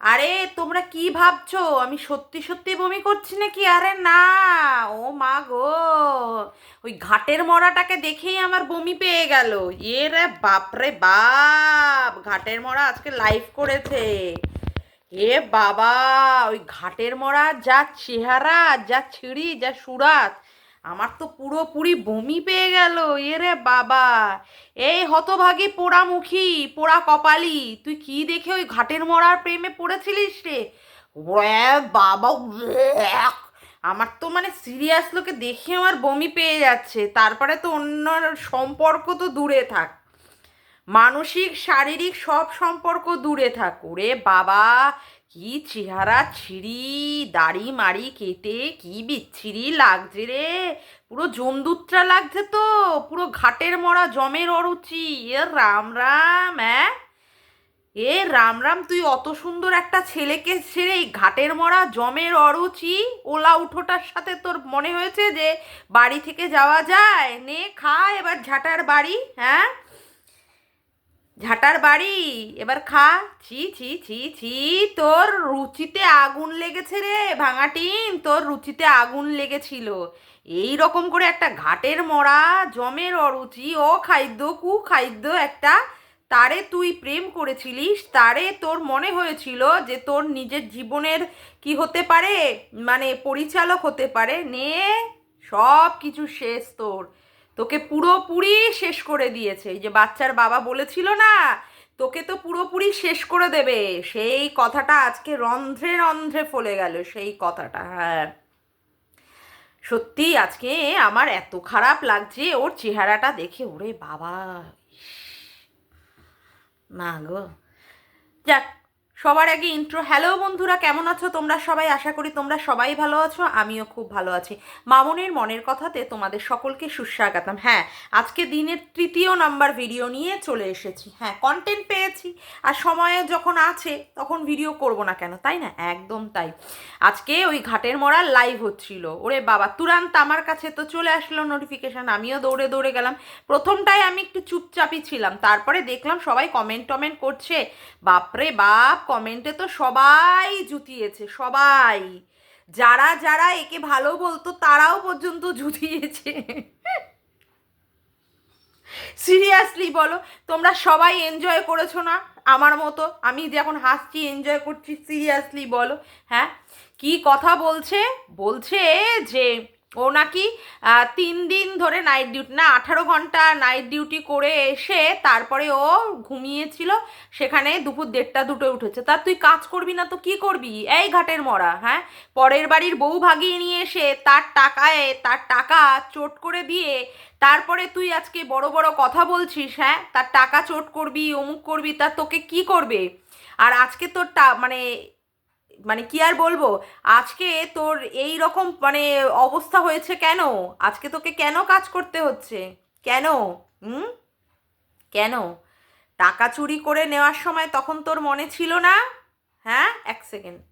আরে, তোমরা কি ভাবছ? আমি সত্যি সত্যি বমি করছি নাকি? আরে না, ও মা গো। ওই ঘাটের মরাটাকে দেখেই আমার বমি পেয়ে গেল। এ রে বাপরে বাপ, ঘাটের মরা আজকে লাইভ করেছে। এ বাবা, ওই ঘাটের মরা যা চেহারা, যা ছিঁড়ি, যা সুরাত আমার তো পুরোপুরি বমি পেয়ে গেল এ রে বাবা। এই হতভাগী পোড়ামুখী, পোড়া কপালি, তুই কি দেখে ওই ঘাটের মরার প্রেমে পড়েছিলিস রে? বাবা। আমার তো মানে সিরিয়াস লোকে দেখে আমার বমি পেয়ে যাচ্ছে, তারপরে তো অন্য সম্পর্ক তো দূরে থাক। মানসিক, শারীরিক সব সম্পর্ক দূরে থাক, ওরে বাবা। কি চেহারা ছিঁড়ি, দাড়ি মাড়ি কেটে, কি বিচ্ছিরি লাগছে রে? পুরো জমদুত্রা লাগছে তো, পুরো ঘাটের মরা জমের অরুচি। এ রাম রাম হ্যাঁ এ রাম রাম, তুই অত সুন্দর একটা ছেলেকে ছেড়ে এই ঘাটের মরা জমের অরুচি, ওলা উঠোটার সাথে তোর মনে হয়েছে যে বাড়ি থেকে যাওয়া যায়? নে, খা, এবার ঝাঁটার বাড়ি হ্যাঁ ঝাঁটার বাড়ি? এবার খা। ছি ছি ছি ছি। তোর রুচিতে আগুন লেগেছে রে, ভাঙা ভাঙাটিন তোর রুচিতে আগুন লেগেছিল। এই রকম করে একটা ঘাটের মরা, জমের অরুচি, ও খাদ্য, কু খাদ্য একটা তারে তুই প্রেম করেছিলিস, তারে তোর মনে হয়েছিল যে তোর নিজের জীবনের কি হতে পারে? মানে পরিচালক হতে পারে? নে সব কিছু শেষ তোর। তোকে পুরোপুরি শেষ করে দিয়েছে। এই যে বাচ্চার বাবা বলেছিল না, তোকে তো পুরোপুরি শেষ করে দেবে। সেই কথাটা আজকে রন্ধ্রে রন্ধ্রে ফলে গেল, সেই কথাটা। হ্যাঁ সত্যি আজকে আমার এত খারাপ লাগছে, ওর চেহারাটা দেখে, ওরে বাবা না গো। যাক সবার আগে ইন্ট্রো হ্যালো বন্ধুরা, কেমন আছো? তোমরা সবাই আশা করি তোমরা সবাই ভালো আছো, আমিও খুব ভালো আছি। মামনের মনের কথাতে তোমাদের সকলকে সুস্বাগতম। হ্যাঁ আজকে দিনের তৃতীয় নাম্বার ভিডিও নিয়ে চলে এসেছি। হ্যাঁ কন্টেন্ট পেয়েছি আর সময়ে যখন আছে, তখন ভিডিও করব না কেন, তাই না? একদম তাই। আজকে ওই ঘাটের মরার লাইভ হচ্ছিল। ওরে বাবা, তুরান্ত আমার কাছে তো চলে আসলো নোটিফিকেশান আমিও দৌড়ে দৌড়ে গেলাম। প্রথমটায় আমি একটু চুপচাপই ছিলাম। তারপরে দেখলাম সবাই কমেন্ট টমেন্ট করছে। বাপরে বাপ কমেন্টে তো সবাই জুতিয়েছে, সবাই। যারা যারা একে ভালো বলতো, তারাও পর্যন্ত জুতিয়েছে। সিরিয়াসলি বলো, তোমরা সবাই এনজয় করেছ না? আমার মতো, আমি যখন হাসছি এনজয় করছি সিরিয়াসলি বলো। হ্যাঁ? কি কথা বলছে? বলছে যে ও নাকি তিন দিন ধরে নাইট ডিউটি না, আঠারো ঘণ্টা নাইট ডিউটি করে এসে তারপরে ও ঘুমিয়েছিল, সেখানে দুপুর দেড়টা দুটো উঠেছে। তা তুই কাজ করবি না তো কি করবি? এই ঘাটের মরা হ্যাঁ? পরের বাড়ির বউ ভাগিয়ে নিয়ে এসে তার টাকায়, তার টাকা চোট করে দিয়ে তারপরে তুই আজকে বড় বড় কথা বলছিস হ্যাঁ? তার টাকা চোট করবি, অমুক করবি, তা তোকে কি করবে? আর আজকে তোর টা মানে মানে কি আর বলব? আজকে তোর এই রকম মানে অবস্থা হয়েছে কেন? আজকে তোকে কেন কাজ করতে হচ্ছে? কেন? হুম? কেন? টাকা চুরি করে নেওয়ার সময় তখন তোর মনে ছিল না? হ্যাঁ? এক সেকেন্ড।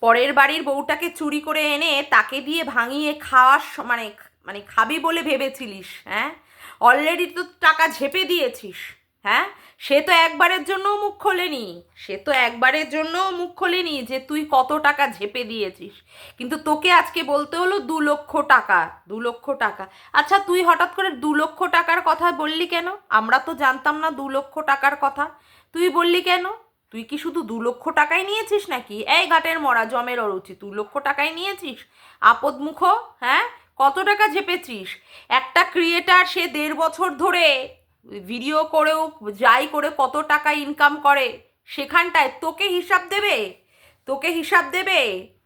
পরের বাড়ির বউটাকে চুরি করে এনে তাকে দিয়ে ভাঙিয়ে খাওয়ার মানে মানে খাবি বলে ভেবেছিলিস হ্যাঁ? অলরেডি তো টাকা ঝেপে দিয়েছিস। হ্যাঁ? সে তো একবারের জন্যও মুখ খোলেনি। সে তো একবারের জন্যও মুখ খোলেনি যে তুই কত টাকা ঝেপে দিয়েছিস। কিন্তু তোকে আজকে বলতে হলো দু লক্ষ টাকা, দু লক্ষ টাকা। আচ্ছা তুই হঠাৎ করে দু লক্ষ টাকার কথা বললি কেন? আমরা তো জানতাম না দু লক্ষ টাকার কথা। তুই বললি কেন? তুই কি শুধু দু লক্ষ টাকাই নিয়েছিস নাকি? এই ঘাটের মরা, জমের অরুচি, দু লক্ষ টাকাই নিয়েছিস? আপদ মুখ হ্যাঁ? কত টাকা ঝেপেছিস? একটা ক্রিয়েটার সে দেড় বছর ধরে ভিডিও করেও, যাই করে কত টাকা ইনকাম করে, সেখানটায় তোকে হিসাব দেবে, তোকে হিসাব দেবে।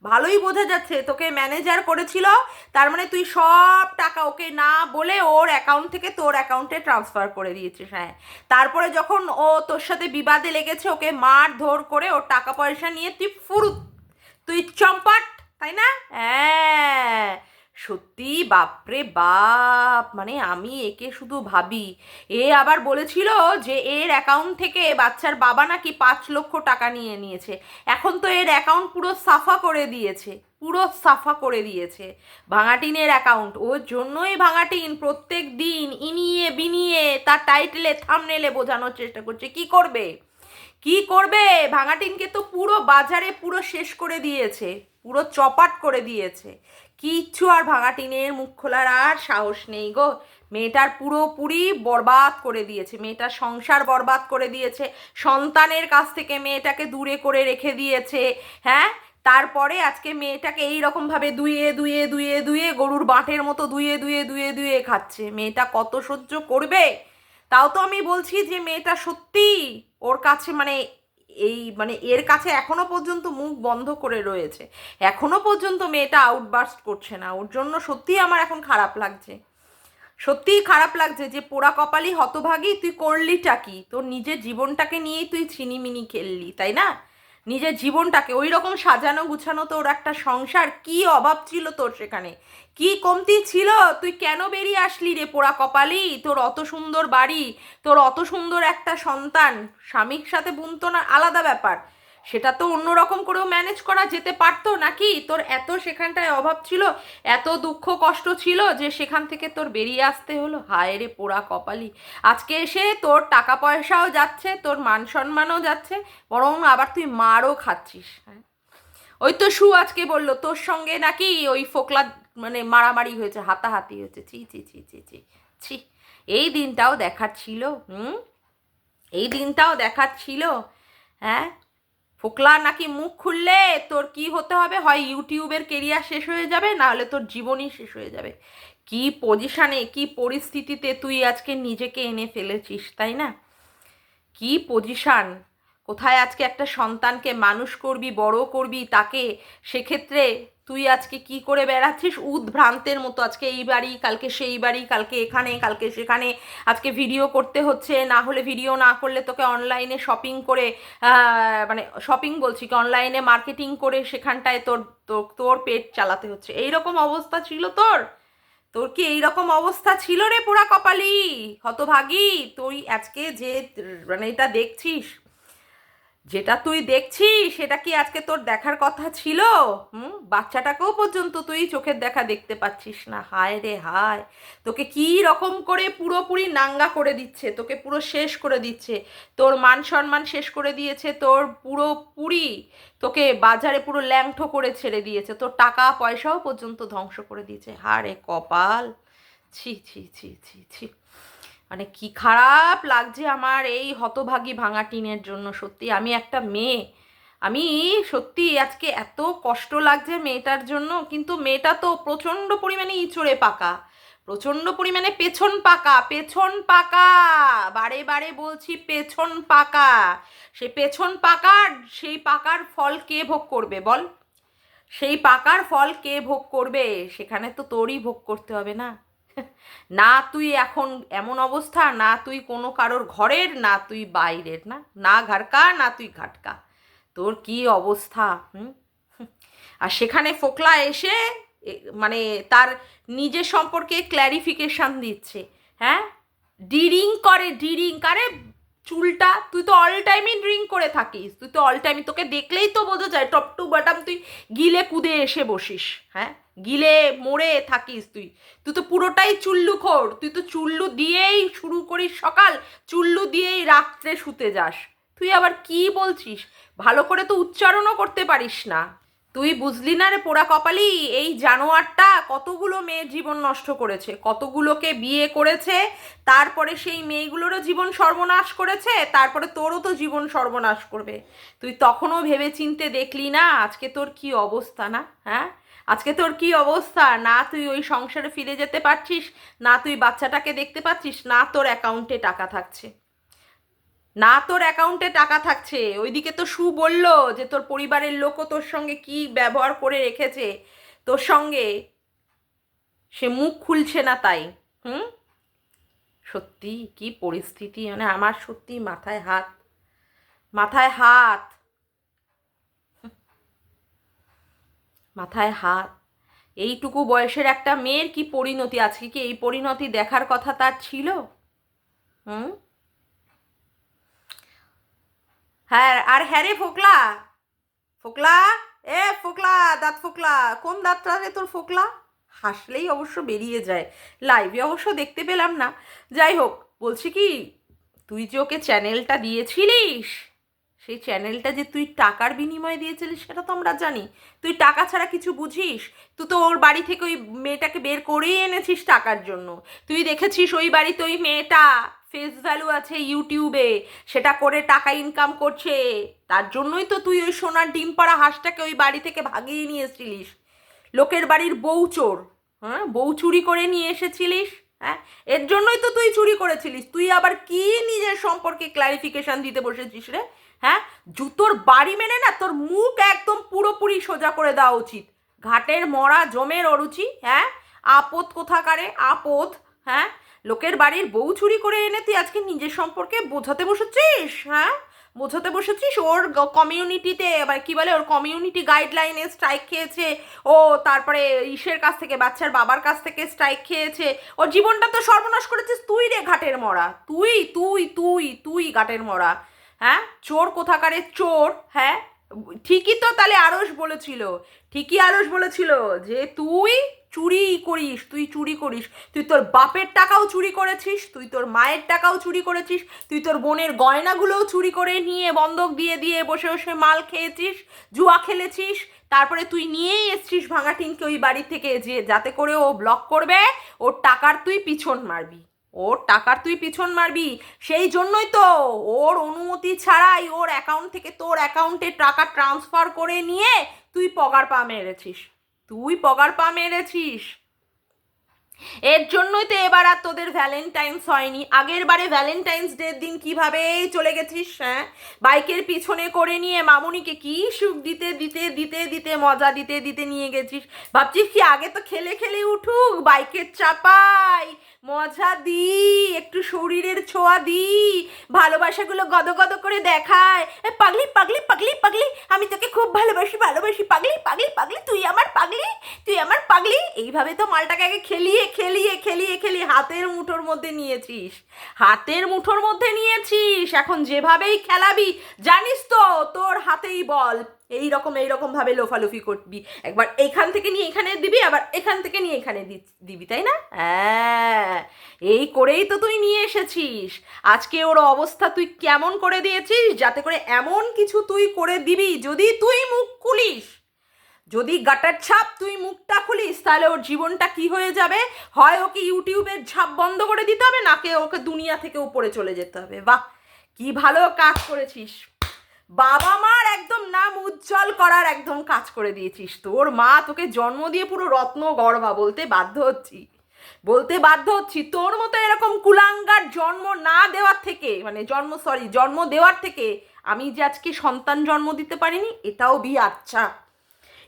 ভালোই বোঝা যাচ্ছে, তোকে ম্যানেজার করেছিল, তার মানে তুই সব টাকা ওকে না বলে ওর অ্যাকাউন্ট থেকে তোর অ্যাকাউন্টে ট্রান্সফার করে দিয়েছিস হ্যাঁ। তারপরে যখন ও তোর সাথে বিবাদে লেগেছে, ওকে মার ধর করে ওর টাকা পয়সা নিয়ে তুই ফুরুত, তুই চম্পাট, তাই না? হ্যাঁ। সত্যি? বাপরে বাপ! মানে আমি একে শুধু ভাবি। এ আবার বলেছিল যে এর অ্যাকাউন্ট থেকে বাচ্চার বাবা নাকি পাঁচ লক্ষ টাকা নিয়ে নিয়েছে। এখন তো এর অ্যাকাউন্ট পুরো সাফা করে দিয়েছে। পুরো সাফা করে দিয়েছে। ভাঙাটিনের অ্যাকাউন্ট ওর জন্যই ভাঙাটিন প্রত্যেক দিন ইনিয়ে বিনিয়ে তার টাইটেলে থামনেলে বোঝানোর চেষ্টা করছে। কি করবে? কি করবে? ভাঙাটিনকে তো পুরো বাজারে পুরো শেষ করে দিয়েছে। পুরো চপাট করে দিয়েছে। কিচ্ছু আর ভাঙাটিনের মুখ খোলার আর সাহস নেই গো। মেয়েটার পুরোপুরি বরবাদ করে দিয়েছে, মেয়েটার সংসার বরবাদ করে দিয়েছে, সন্তানের কাছ থেকে মেয়েটাকে দূরে করে রেখে দিয়েছে হ্যাঁ? তারপরে আজকে মেয়েটাকে এই রকমভাবে দুয়ে দুয়ে দুয়ে দুয়ে গরুর বাঁটের মতো দুয়ে দুয়ে দুয়ে দুয়ে খাচ্ছে। মেয়েটা কত সহ্য করবে? তাও তো আমি বলছি যে মেয়েটা সত্যি ওর কাছে মানে এই মানে এর কাছে এখনও পর্যন্ত মুখ বন্ধ করে রয়েছে। এখনও পর্যন্ত মেয়েটা আউটবার্স্ট করছে না। ওর জন্য সত্যিই আমার এখন খারাপ লাগছে। সত্যিই খারাপ লাগছে যে পোড়া কপালি হতভাগী, তুই করলিটা কি? তোর নিজের জীবনটাকে নিয়েই তুই ছিনিমিনি খেললি, তাই না? নিজের জীবনটাকে ওই রকম সাজানো গুছানো তোর একটা সংসার, কি অভাব ছিল তোর সেখানে? কি কমতি ছিল? তুই কেন বেরিয়ে আসলি রে পোড়া কপালি? তোর অত সুন্দর বাড়ি, তোর অত সুন্দর একটা সন্তান, স্বামীর সাথে বুনতো না, আলাদা ব্যাপার। সেটা তো অন্যরকম করেও ম্যানেজ করা যেতে পারতো নাকি? তোর এত সেখানটায় অভাব ছিল, এত দুঃখ কষ্ট ছিল যে সেখান থেকে তোর বেরিয়ে আসতে হলো? হায় রে পোড়া কপালি। আজকে এসে তোর টাকা পয়সাও যাচ্ছে, তোর মান সম্মানও যাচ্ছে, বরং আবার তুই মারও খাচ্ছিস। হ্যাঁ। ওই তো সু আজকে বলল, তোর সঙ্গে নাকি ওই ফোকলা মানে মারামারি হয়েছে, হাতাহাতি হয়েছে। ছি ছি ছি ছি ছি ছি। এই দিনটাও দেখার ছিল হুম? এই দিনটাও দেখার ছিল হ্যাঁ? ফোকলা নাকি মুখ খুললে তোর কি হতে হবে? হয় ইউটিউবের কেরিয়ার শেষ হয়ে যাবে না হলে তোর জীবনই শেষ হয়ে যাবে। কি পজিশানে কি পরিস্থিতিতে তুই আজকে নিজেকে এনে ফেলেছিস, তাই না? কি পজিশান কোথায় আজকে একটা সন্তানকে মানুষ করবি, বড় করবি, তাকে সেক্ষেত্রে তুই আজকে কি করে বেড়াচ্ছিস? উদ্ভ্রান্তের মতো আজকে এই বাড়ি, কালকে সেই বাড়ি, কালকে এখানে, কালকে সেখানে। আজকে ভিডিও করতে হচ্ছে, না হলে ভিডিও না করলে তোকে অনলাইনে শপিং করে মানে শপিং বলছি কি অনলাইনে মার্কেটিং করে সেখানটায় তোর তোর পেট চালাতে হচ্ছে। এই রকম অবস্থা ছিল তোর? তোর কি এইরকম অবস্থা ছিল রে পোড়া কপালি? হতভাগী? তুই আজকে যে মানে এটা দেখছিস যেটা তুই দেখছিস, সেটা কি আজকে তোর দেখার কথা ছিল? হুম, বাচ্চাটাকেও পর্যন্ত তুই চোখের দেখা দেখতে পাচ্ছিস না। হায় রে হায়, তোকে কি রকম করে পুরোপুরি নাঙ্গা করে দিচ্ছে, তোকে পুরো শেষ করে দিচ্ছে। তোর মান সম্মান শেষ করে দিয়েছে, তোর পুরো পুরি তোকে বাজারে পুরো ল্যাংঠো করে ছেড়ে দিয়েছে। তোর টাকা পয়সাও পর্যন্ত ধ্বংস করে দিয়েছে। হারে কপাল! ছি ছি ছি ছি ছি। মানে কি খারাপ লাগছে আমার এই হতভাগী ভাঙা টিনের জন্য, সত্যি। আমি একটা মেয়ে। আমি সত্যি আজকে এত কষ্ট লাগছে মেয়েটার জন্য, কিন্তু মেয়েটা তো প্রচণ্ড পরিমাণে ইঁচড়ে পাকা। প্রচণ্ড পরিমাণে পেছন পাকা পেছন পাকা। বারে বারে বলছি পেছন পাকা। সে পেছন পাকার, সেই পাকার ফল কে ভোগ করবে বল? সেই পাকার ফল কে ভোগ করবে? সেখানে তো তোরই ভোগ করতে হবে না। না তুই এখন এমন অবস্থা, না তুই কোনো কারোর ঘরের, না তুই বাইরের, না? না ঘাটকা না তুই ঘাটকা। তোর কি অবস্থা, হুম? আর সেখানে ফোকলা এসে মানে তার নিজের সম্পর্কে ক্ল্যারিফিকেশান দিচ্ছে হ্যাঁ? ডিরিং করে, ডিরিং কারে চুলটা, তুই তো অল টাইমই ড্রিঙ্ক করে থাকিস। তুই তো অল টাইমই তোকে দেখলেই তো বোঝা যায় টপ টু বাটাম তুই গিলে কুদে এসে বসিস হ্যাঁ? গিলে মরে থাকিস তুই। তুই তো পুরোটাই চুল্লু খোর, তুই তো চুল্লু দিয়েই শুরু করিস সকাল, চুল্লু দিয়েই রাত্রে শুতে যাস। তুই আবার কি বলছিস? ভালো করে তো উচ্চারণও করতে পারিস না। তুই বুঝলি না রে পোড়া কপালি? এই জানোয়ারটা কতগুলো মেয়ের জীবন নষ্ট করেছে, কতগুলোকে বিয়ে করেছে, তারপরে সেই মেয়েগুলোরও জীবন সর্বনাশ করেছে, তারপরে তোরও তো জীবন সর্বনাশ করবে। তুই তখনও ভেবে চিনতে দেখলি না আজকে তোর কি অবস্থা না হ্যাঁ? আজকে তোর কি অবস্থা? না তুই ওই সংসারে ফিরে যেতে পারছিস, না তুই বাচ্চাটাকে দেখতে পাচ্ছিস, না তোর অ্যাকাউন্টে টাকা থাকছে। না তোর অ্যাকাউন্টে টাকা থাকছে। ওইদিকে তো সু বলল যে তোর পরিবারের লোকও তোর সঙ্গে কি ব্যবহার করে রেখেছে। তোর সঙ্গে। সে মুখ খুলছে না তাই। হুম? সত্যি, কি পরিস্থিতি। মানে আমার সত্যি মাথায় হাত। মাথায় হাত। মাথায় হাত। এইটুকু বয়সের একটা মেয়ের কি পরিণতি? আজকে কি এই পরিণতি দেখার কথা তার ছিল? হুম? হ্যাঁ আর হ্যাঁ রে ফোকলা? ফোকলা? এ ফোকলা, দাঁত ফোকলা। কোন দাঁতটা রে তোর ফোকলা? হাসলেই অবশ্য বেরিয়ে যায়। লাইভে অবশ্য দেখতে পেলাম না। যাই হোক, বলছি কি, তুই যে ওকে চ্যানেলটা দিয়েছিলিস সেই চ্যানেলটা যে তুই টাকার বিনিময়ে দিয়েছিলিস সেটা তো আমরা জানি। তুই টাকা ছাড়া কিছু বুঝিস? তুই তো ওর বাড়ি থেকে ওই মেয়েটাকে বের করেই এনেছিস টাকার জন্য। তুই দেখেছিস ওই বাড়িতে ওই মেয়েটা ফেস ভ্যালু আছে ইউটিউবে সেটা করে টাকা ইনকাম করছে। তার জন্যই তো তুই ওই সোনার ডিম পাড়া হাঁসটাকে ওই বাড়ি থেকে ভাগিয়ে নিয়ে এসেছিলিস। লোকের বাড়ির বউ চোর হ্যাঁ? বউ চুরি করে নিয়ে এসেছিলিস হ্যাঁ? এর জন্যই তো তুই চুরি করেছিলিস। তুই আবার কি নিজের সম্পর্কে ক্লারিফিকেশান দিতে বসেছিস রে? হ্যাঁ? জুতোর বাড়ি মেনে না তোর মুখ একদম পুরোপুরি সোজা করে দেওয়া উচিত। ঘাটের মরা, জমের অরুচি হ্যাঁ? আপদ কোথাকারে? আপদ হ্যাঁ? লোকের বাড়ির বউ চুরি করে এনে তুই আজকে নিজের সম্পর্কে বোঝাতে বসেছিস হ্যাঁ? বোঝাতে বসেছিস? ওর কমিউনিটিতে এবার কি বলে? ওর কমিউনিটি গাইডলাইনে স্ট্রাইক খেয়েছে। ও তারপরে ইসের কাছ থেকে, বাচ্চার বাবার কাছ থেকে স্ট্রাইক খেয়েছে। ওর জীবনটা তো সর্বনাশ করেছিস তুই রে ঘাটের মরা। তুই তুই তুই তুই ঘাটের মরা। হ্যাঁ? চোর কোথাকারে চোর হ্যাঁ? ঠিকই তো তাহলে আরস বলেছিল, ঠিকই আরস বলেছিল যে তুই চুরি করিস, তুই চুরি করিস। তুই তোর বাপের টাকাও চুরি করেছিস, তুই তোর মায়ের টাকাও চুরি করেছিস, তুই তোর বোনের গয়নাগুলোও চুরি করে নিয়ে বন্ধক দিয়ে দিয়ে বসে বসে মাল খেয়েছিস, জুয়া খেলেছিস, তারপরে তুই নিয়েই এসছিস ভাঙাটিনকে ওই বাড়ি থেকে যে, যাতে করে ও ব্লক করবে, ওর টাকার তুই পিছন মারবি। ওর টাকার তুই পিছন মারবি, সেই জন্যই তো ওর অনুমতি ছাড়াই ওর অ্যাকাউন্ট থেকে তোর অ্যাকাউন্টে টাকা ট্রান্সফার করে নিয়ে তুই পগার পা মেরেছিস। তুই পগার পা মেরেছিস। এর জন্যই তো এবার আর তোদের ভ্যালেন্টাইন্স হয়নি। আগের বারে ভ্যালেন্টাইন্স ডের দিন কীভাবে চলে গেছিস হ্যাঁ? বাইকের পিছনে করে নিয়ে মামুনিকে কি সুখ দিতে দিতে দিতে দিতে, মজা দিতে দিতে নিয়ে গেছিস? ভাবছিস কি আগে তো খেলে খেলে উঠুক, বাইকের চাপাই মজা দি একটু শরীরের ছোঁয়া দি ভালোবাসাগুলো গদ গদ করে দেখায়। পাগলি পাগলি পাগলি পাগলি, আমি তোকে খুব ভালোবাসি ভালোবাসি, পাগলি পাগলি পাগলি, তুই আমার পাগলি, তুই আমার পাগলি। এইভাবে তো মালটাকে আগে খেলিয়ে খেলিয়ে খেলিয়ে খেলিয়ে হাতের মুঠোর মধ্যে নিয়েছিস। হাতের মুঠোর মধ্যে নিয়েছিস। এখন যেভাবেই খেলাবি, জানিস তো তোর হাতেই বল। এই রকম এই রকম ভাবে লোফালোফি করবি। একবার এখান থেকে নিয়ে এখানে দিবি, আবার এখান থেকে নিয়ে এখানে দিবি, তাই না? হ্যাঁ এই করেই তো তুই নিয়ে এসেছিস। আজকে ওর অবস্থা তুই কেমন করে দিয়েছিস, যাতে করে এমন কিছু তুই করে দিবি, যদি তুই মুখ খুলিস। যদি গাটার ছাপ তুই মুখটা খুলিস, তাহলে ওর জীবনটা কি হয়ে যাবে? হয় ওকে ইউটিউবের ছাপ বন্ধ করে দিতে হবে, নাকে ওকে দুনিয়া থেকে উপরে চলে যেতে হবে? বাহ, কি ভালো কাজ করেছিস। বাবা মার একদম নাম উজ্জ্বল করার একদম কাজ করে দিয়েছিস। তোর মা তোকে জন্ম দিয়ে পুরো রত্ন গর্ভা বলতে বাধ্য হচ্ছি। বলতে বাধ্য হচ্ছি, তোর মতো এরকম কুলাঙ্গার জন্ম না দেওয়ার থেকে মানে জন্ম সরি জন্ম দেওয়ার থেকে আমি যে আজকে সন্তান জন্ম দিতে পারিনি, এটাও বি আচ্ছা।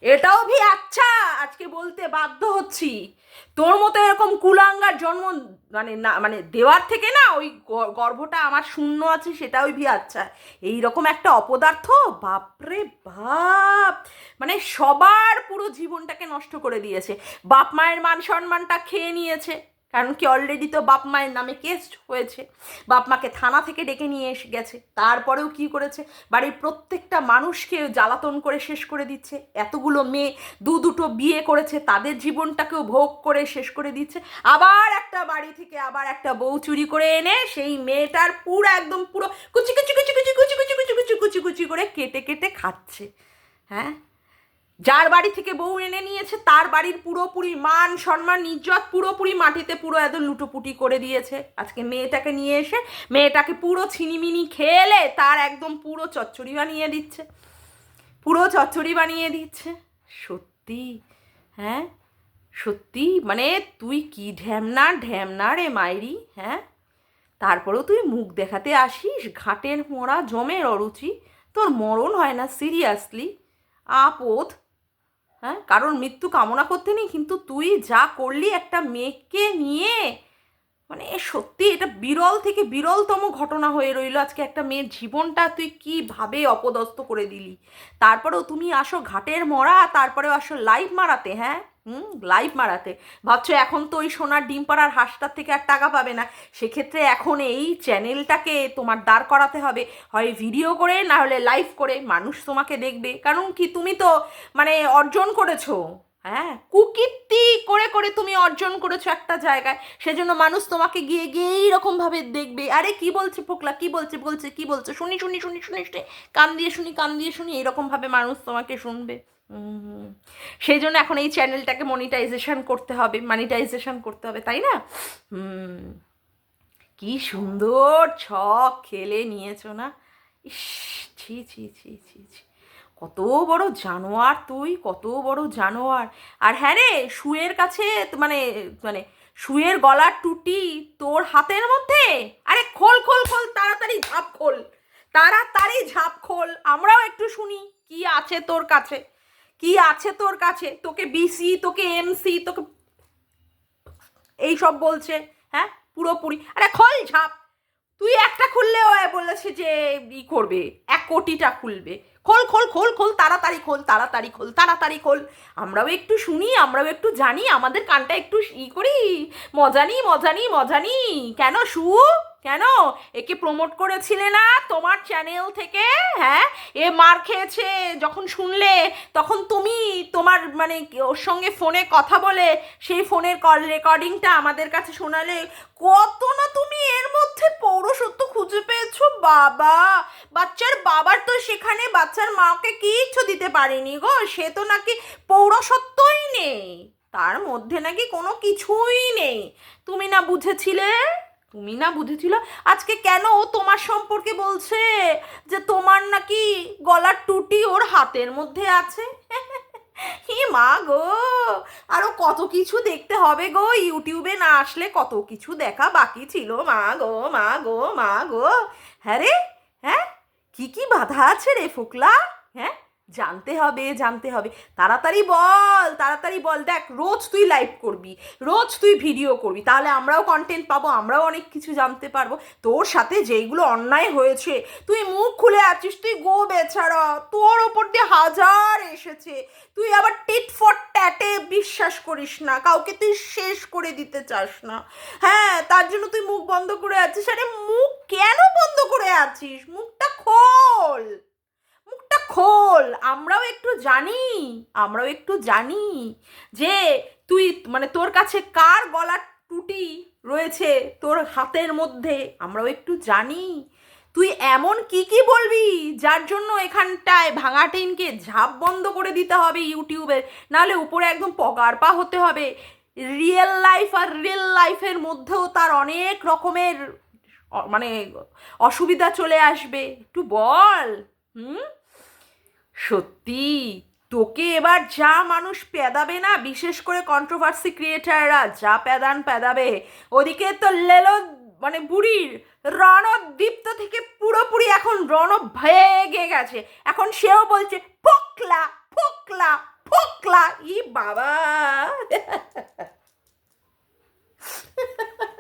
এটাও ভি আচ্ছা আজকে বলতে বাধ্য হচ্ছি। তোর মতো এরকম কুলাঙ্গার জন্ম মানে না মানে দেওয়ার থেকে না ওই গর্ভটা আমার শূন্য আছে সেটাও ভি আচ্ছা। এই রকম একটা অপদার্থ? বাপরে বাপ! মানে সবার পুরো জীবনটাকে নষ্ট করে দিয়েছে। বাপ মায়ের মান সম্মানটা খেয়ে নিয়েছে। কারণ কি অলরেডি তো বাপ মায়ের নামে কেস হয়েছে। বাপ মাকে থানা থেকে ডেকে নিয়ে এসে গেছে। তারপরেও কি করেছে? বাড়ির প্রত্যেকটা মানুষকে জ্বালাতন করে শেষ করে দিচ্ছে। এতগুলো মেয়ে দু দুটো বিয়ে করেছে, তাদের জীবনটাকেও ভোগ করে শেষ করে দিচ্ছে। আবার একটা বাড়ি থেকে আবার একটা বউ চুরি করে এনে সেই মেয়েটার পুরো একদম পুরো কুচি কুচি কুচি কুচি কুচি কুচি কুচি কুচি কুচি কুচি করে কেটে কেটে খাচ্ছে। হ্যাঁ? যার বাড়ি থেকে বউ এনে নিয়েছে, তার বাড়ির পুরোপুরি মান, সম্মান, ইজ্জত পুরোপুরি মাটিতে পুরো এত লুটোপুটি করে দিয়েছে। আজকে মেয়েটাকে নিয়ে এসে, মেয়েটাকে পুরো ছিনিমিনি খেলে তার একদম পুরো চচ্চড়ি বানিয়ে দিচ্ছে। পুরো চচ্চড়ি বানিয়ে দিচ্ছে। সত্যি হ্যাঁ? সত্যি? মানে তুই কি ঢ্যামনা? ঢ্যামনা রে মাইরি হ্যাঁ? তারপরেও তুই মুখ দেখাতে আসিস? ঘাটের মোড়া জমের অরুচি তোর মরণ হয় না, সিরিয়াসলি। আপদ। হ্যাঁ কারণ মৃত্যু কামনা করতে নেই, কিন্তু তুই যা করলি একটা মেয়েকে নিয়ে মানে সত্যি এটা বিরল থেকে বিরলতম ঘটনা হয়ে রইল আজকে একটা মেয়ের জীবনটা, তুই কীভাবে অপদস্থ করে দিলি? তারপরেও তুমি আসো ঘাটের মরা, তারপরেও আসো লাইভ মারাতে হ্যাঁ? হুম লাইভ মারাতে। ভাবছ এখন তো ওই সোনার ডিম পাড়ার হাঁসটার থেকে আর টাকা পাবে না। সেক্ষেত্রে এখন এই চ্যানেলটাকে তোমার দাঁড় করাতে হবে। হয় ভিডিও করে, না হলে লাইভ করে। মানুষ তোমাকে দেখবে। কারণ কি, তুমি তো মানে অর্জন করেছ। হ্যাঁ কুকীর্তি করে করে তুমি অর্জন করেছ একটা জায়গায়। সেজন্য মানুষ তোমাকে গিয়ে গিয়ে এইরকমভাবে দেখবে। আরে, কি বলছে পোকলা কি বলছে বলছে, কি বলছে? শুনি শুনি শুনি শুনি শুনি। কান দিয়ে শুনি, কান দিয়ে শুনি। এরকমভাবে মানুষ তোমাকে শুনবে। সেই জন্য এখন এই চ্যানেলটাকে মনিটাইজেশন করতে হবে মনিটাইজেশন করতে হবে, তাই না? কি সুন্দর ছক খেলে নিয়েছো না? ইস, ছি ছি ছি ছি ছি। কত বড় জানোয়ার তুই, কত বড় জানোয়ার। আর হ্যাঁ রে শুয়ের কাছে মানে মানে শুয়ের গলার টুটি তোর হাতের মধ্যে? আরে খোল খোল খোল, তাড়াতাড়ি ঝাপ খোল। তাড়াতাড়ি ঝাপ খোল। আমরাও একটু শুনি, কি আছে তোর কাছে? কি আছে তোর কাছে? তোকে বিসি তোকে এমসি তোকে এই সব বলছে হ্যাঁ? পুরোপুরি। আরে খোল ঝাপ। তুই একটা খুললে ও বলেছে যে ই করবে, এক কোটিটা খুলবে। খোল খোল খোল খোল, তাড়াতাড়ি খোল তাড়াতাড়ি খোল তাড়াতাড়ি খোল। আমরাও একটু শুনি, আমরাও একটু জানি, আমাদের কানটা একটু ই করি। মজা নি মজা নি মজা নি। কেন শু কেন? একে প্রমোট করেছিলে না তোমার চ্যানেল থেকে? হ্যাঁ? এ মার খেয়েছে, যখন শুনলে, তখন তুমি তোমার মানে ওর সঙ্গে ফোনে কথা বলে, সেই ফোনের কল রেকর্ডিংটা আমাদের কাছে শোনালে, কত না তুমি এর মধ্যে পৌরসত্ব খুঁজে পেয়েছ? বাবা! বাচ্চার বাবার তো সেখানে, বাচ্চার মাকে কিচ্ছু দিতে পারেনি গো। সে তো নাকি পৌরসত্বই নেই। তার মধ্যে নাকি কোনো কিছুই নেই। তুমি না বুঝেছিলে? তুমি না বুঝেছিল? আজকে কেন ও তোমার সম্পর্কে বলছে যে তোমার নাকি গলার টুটি ওর হাতের মধ্যে আছে? হি মা গো! আরও কত কিছু দেখতে হবে গো? ইউটিউবে না আসলে কত কিছু দেখা বাকি ছিল, মা গো মা গো মা গো। হ্যাঁ রে? হ্যাঁ? কি কি বাধা আছে রে ফোকলা? হ্যাঁ? জানতে হবে জানতে হবে। তাড়াতাড়ি বল তাড়াতাড়ি বল। দেখ, রোজ তুই লাইভ করবি, রোজ তুই ভিডিও করবি। তাহলে আমরাও কন্টেন্ট পাবো, আমরাও অনেক কিছু জানতে পারব। তোর সাথে যেইগুলো অন্যায় হয়েছে, তুই মুখ খুলে আছিস, তুই গো বেছাড়া তোর ওপর দিয়ে হাজার এসেছে। তুই আবার টিট ফর ট্যাটে বিশ্বাস করিস না, কাউকে তুই শেষ করে দিতে চাস না। হ্যাঁ তার জন্য তুই মুখ বন্ধ করে আছিস। আরে মুখ কেন বন্ধ করে আছিস? মুখটা খোল। মুখটা খোল, আমরাও একটু জানি, আমরাও একটু জানি যে তুই মানে তোর কাছে কার গলার টুটি রয়েছে তোর হাতের মধ্যে, আমরাও একটু জানি। তুই এমন কি কি বলবি যার জন্য এখানটায় ভাঙা টিনকে ঝাপ বন্ধ করে দিতে হবে ইউটিউবে? নাহলে উপরে একদম পগার পা হতে হবে। রিয়েল লাইফ আর রিয়েল লাইফের মধ্যেও তার অনেক রকমের মানে অসুবিধা চলে আসবে। একটু বল, হুম? সত্যি? তোকে এবার যা মানুষ পেদাবে না, বিশেষ করে কন্ট্রোভার্সি ক্রিয়েটাররা যা পেদান পেদাবে ওদিকে তো লেলো মানে বুড়ির রণদীপ্ত থেকে পুরোপুরি এখন রণ ভেগে গেছে। এখন সেও বলছে, ফোকলা ফোকলা ফোকলা, ই বাবা!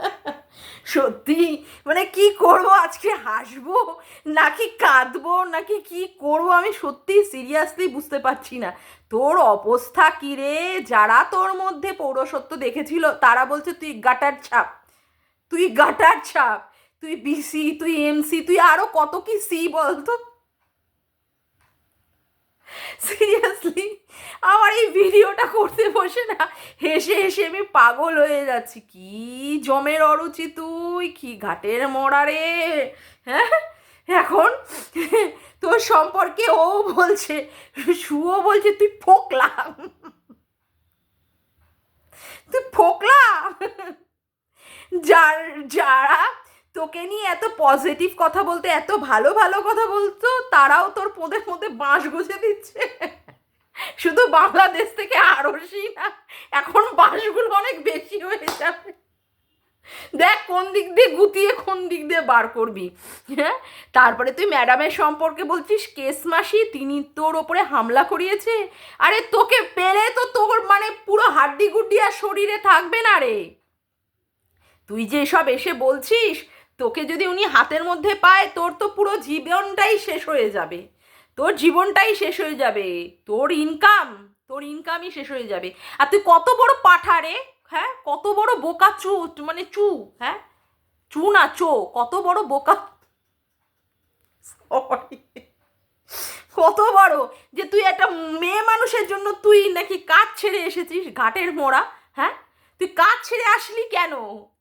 সত্যি? মানে কি করব? আজকে হাসবো? নাকি কাঁদবো? নাকি কি করব? আমি সত্যি সিরিয়াসলি বুঝতে পারছি না। তোর অবস্থা কী রে? যারা তোর মধ্যে পৌরসত্ব দেখেছিল, তারা বলছে তুই গাটার ছাপ। তুই গাটার ছাপ। তুই বিসি তুই এমসি তুই আরও কত কি সি বলতো? সিরিয়াসলি আমার এই ভিডিওটা করতে বসে না। হেসে হেসে আমি পাগল হয়ে যাচ্ছি। কি জমের অরুচি তুই? কি ঘাটের মরা রে? হ্যাঁ? এখন তোর সম্পর্কে ও বলছে শুও বলছে, তুই ফোকলা। তুই ফোকলা? যার, যারা তোকে নিয়ে এত পজিটিভ কথা বলতে, এত ভালো ভালো কথা বলতো তারাও তোর পোদের মধ্যে বাঁশ গুছে দিচ্ছে। শুধু বাংলাদেশ থেকে আরসি না, এখন বাঁশগুলো অনেক বেশি হয়ে যাবে। দেখ কোন দিক দিয়ে গুতিয়ে কোন দিক দিয়ে বার করবি হ্যাঁ? তারপরে তুই ম্যাডামের সম্পর্কে বলছিস, কেস মাসি, তিনি তোর ওপরে হামলা করিয়েছে? আরে তোকে পেলে তো তোর মানে পুরো হাড্ডি গুড্ডি আর শরীরে থাকবে না রে। তুই যে সব এসে বলছিস তোকে যদি উনি হাতের মধ্যে পায়, তোর তো পুরো জীবনটাই শেষ হয়ে যাবে। তোর জীবনটাই শেষ হয়ে যাবে। তোর ইনকাম তোর ইনকামই শেষ হয়ে যাবে। আর তুই কত বড় পাঠা রে হ্যাঁ? কত বড় বোকা চু মানে চু হ্যাঁ? চু না চো, কত বড় বোকা. কত বড় যে তুই একটা মেয়ে মানুষের জন্য তুই নাকি কাজ ছেড়ে এসেছিস, ঘাটের মোড়া হ্যাঁ? তুই কাজ ছেড়ে আসলি কেন?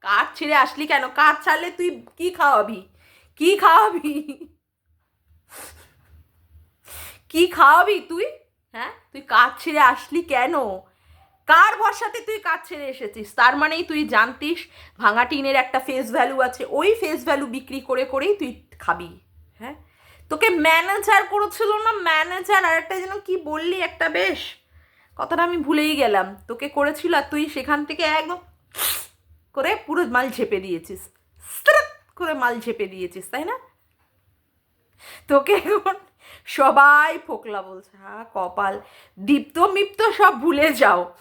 কাজ ছেড়ে আসলি কেন? কাজ ছাড়লে তুই কি খাওয়াবি? কি খাওয়াবি? কি খাওয়াবি তুই? হ্যাঁ? তুই কাজ ছেড়ে আসলি কেন? কার ভরসাতে তুই কাজ ছেড়ে এসেছিস? তার মানেই তুই জানতিস ভাঙা টিনের একটা ফেস ভ্যালু আছে। ওই ফেস ভ্যালু বিক্রি করে করেই তুই খাবি। হ্যাঁ? তোকে ম্যানেজার করেছিল না? ম্যানেজার আর একটা যেন কি বললি একটা বেশ? কথাটা আমি ভুলেই গেলাম। তোকে করেছিল আর তুই সেখান থেকে একদম করে পুরো মাল ঝেপে দিয়েছিস। করে মাল ঝেপে দিয়েছিস, তাই না? তোকে এখন সবাই ফোকলা বলছে হ্যাঁ কপাল। দীপ্ত মিপ্ত সব ভুলে যাও।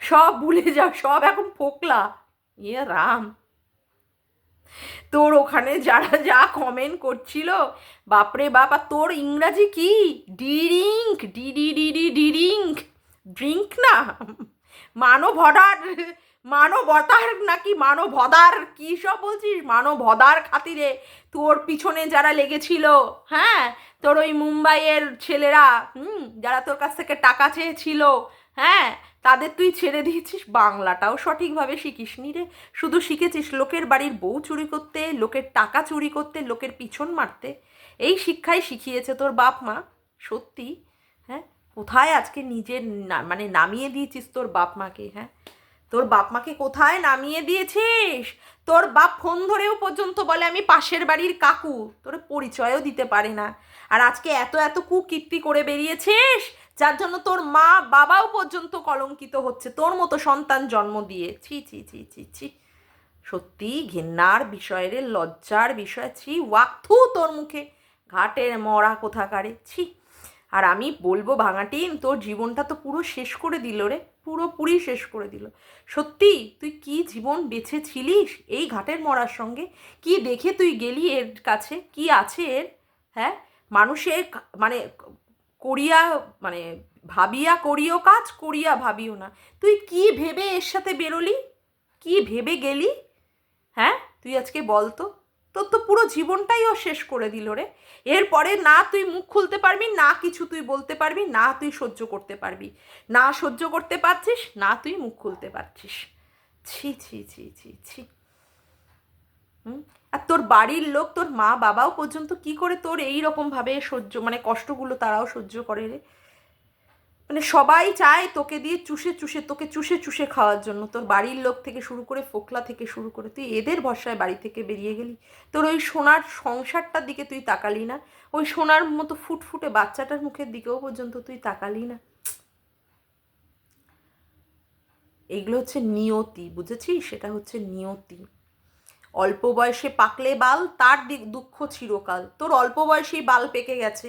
সব ভুলে যাও, সব এখন ফোকলা। ইয়ে রাম। তোর ওখানে যারা যা কমেন্ট করছিল, বাপরে বাবা তোর ইংরাজি কি? ডিরিঙ্ক ডিডি ডিডি ডিরিঙ্ক ড্রিঙ্ক না? মানবতার মানবতার নাকি মানবদার কী সব বলছিস? মানবদার খাতিরে তোর পিছনে যারা লেগেছিল হ্যাঁ? তোর ওই মুম্বাইয়ের ছেলেরা, হুম? যারা তোর কাছ থেকে টাকা চেয়েছিল হ্যাঁ তাদের তুই ছেড়ে দিয়েছিস, বাংলাটাও সঠিকভাবে শিখিস নি রে। শুধু শিখেছিস লোকের বাড়ির বউ চুরি করতে, লোকের টাকা চুরি করতে, লোকের পিছন মারতে। এই শিক্ষাই শিখিয়েছে তোর বাপ মা, সত্যি। হ্যাঁ কোথায় আজকে নিজের মানে নামিয়ে দিয়েছিস তোর বাপ মাকে হ্যাঁ? তোর বাপ মাকে কোথায় নামিয়ে দিয়েছিস? তোর বাপ ফোন ধরেও পর্যন্ত বলে, আমি পাশের বাড়ির কাকু। তোর পরিচয়ও দিতে পারে না। আর আজকে এত এত কুকীর্তি করে বেরিয়েছিস যার জন্য তোর মা বাবাও পর্যন্ত কলঙ্কিত হচ্ছে। তোর মতো সন্তান জন্ম দিয়ে। ছি ছি ছি ছি ছি। সত্যি ঘেন্নার বিষয় রে, লজ্জার বিষয়। ছি ওয়াক্থু তোর মুখে। ঘাটের মরা কোথাকারে। ছি। আর আমি বলব ভাঙাটিন তোর জীবনটা তো পুরো শেষ করে দিল রে। পুরোপুরি শেষ করে দিল। সত্যি, তুই কি জীবন বেছেছিলিস এই ঘাটের মরার সঙ্গে? কি দেখে তুই গেলি এর কাছে? কি আছে এর? হ্যাঁ? মানুষের মানে করিয়া মানে ভাবিয়া করিও কাজ, করিয়া ভাবিও না। তুই কি ভেবে এর সাথে বেরোলি? কি ভেবে গেলি? হ্যাঁ তুই আজকে বল তো। তোর তো পুরো জীবনটাই ও শেষ করে দিল রে। এরপরে না তুই মুখ খুলতে পারবি, না কিছু তুই বলতে পারবি, না তুই সহ্য করতে পারবি। না সহ্য করতে পারছিস, না তুই মুখ খুলতে পারছিস। ছি ছি ছি ছি ছি। হুম? আর তোর বাড়ির লোক, তোর মা বাবাও পর্যন্ত কি করে তোর এই রকম ভাবে সহ্য মানে কষ্টগুলো তারাও সহ্য করে রে? মানে সবাই চায় তোকে দিয়ে চুষে চুষে, তোকে চুষে চুষে খাওয়ার জন্য। তোর বাড়ির লোক থেকে শুরু করে ফোকলা থেকে শুরু করে, তুই এদের ভরসায় বাড়ি থেকে বেরিয়ে গেলি। তোর ওই সোনার সংসারটার দিকে তুই তাকালি না। ওই সোনার মতো ফুটফুটে বাচ্চাটার মুখের দিকেও পর্যন্ত তুই তাকালি না। এগুলো হচ্ছে নিয়তি, বুঝেছিস? সেটা হচ্ছে নিয়তি। অল্প বয়সে পাকলে বাল, তার দুঃখ চিরকাল। তোর অল্প বয়সেই বাল পেকে গেছে।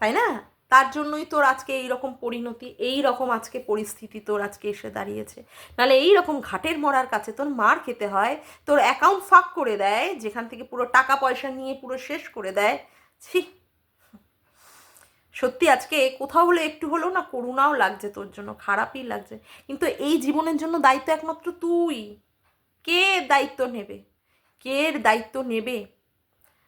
তাই না? তার জন্যই তোর আজকে এই রকম পরিণতি এই রকম আজকে পরিস্থিতি তোর আজকে এসে দাঁড়িয়েছে। নাহলে এই রকম ঘাটের মরার কাছে তোর মার খেতে হয়, তোর অ্যাকাউন্ট ফাঁক করে দেয়, যেখান থেকে পুরো টাকা পয়সা নিয়ে পুরো শেষ করে দেয়। ছি। সত্যি আজকে কোথাও হলে একটু হলেও না করুণাও লাগছে তোর জন্য, খারাপই লাগছে। কিন্তু এই জীবনের জন্য দায়িত্ব একমাত্র তুই। কে দায়িত্ব নেবে? কে দায়িত্ব নেবে?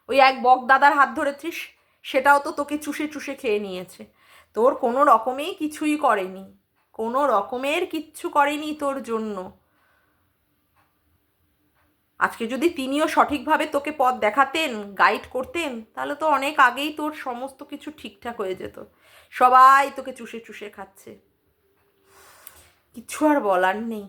ওই এক বক দাদার হাত ধরেছিস, সেটাও তো তোকে চুষে চুষে খেয়ে নিয়েছে। তোর কোনো রকমেই কিছুই করেনি। কোনো রকমের কিচ্ছু করেনি তোর জন্য। আজকে যদি তিনিও সঠিকভাবে তোকে পথ দেখাতেন গাইড করতেন, তাহলে তো অনেক আগেই তোর সমস্ত কিছু ঠিকঠাক হয়ে যেত। সবাই তোকে চুষে চুষে খাচ্ছে। কিচ্ছু আর বলার নেই।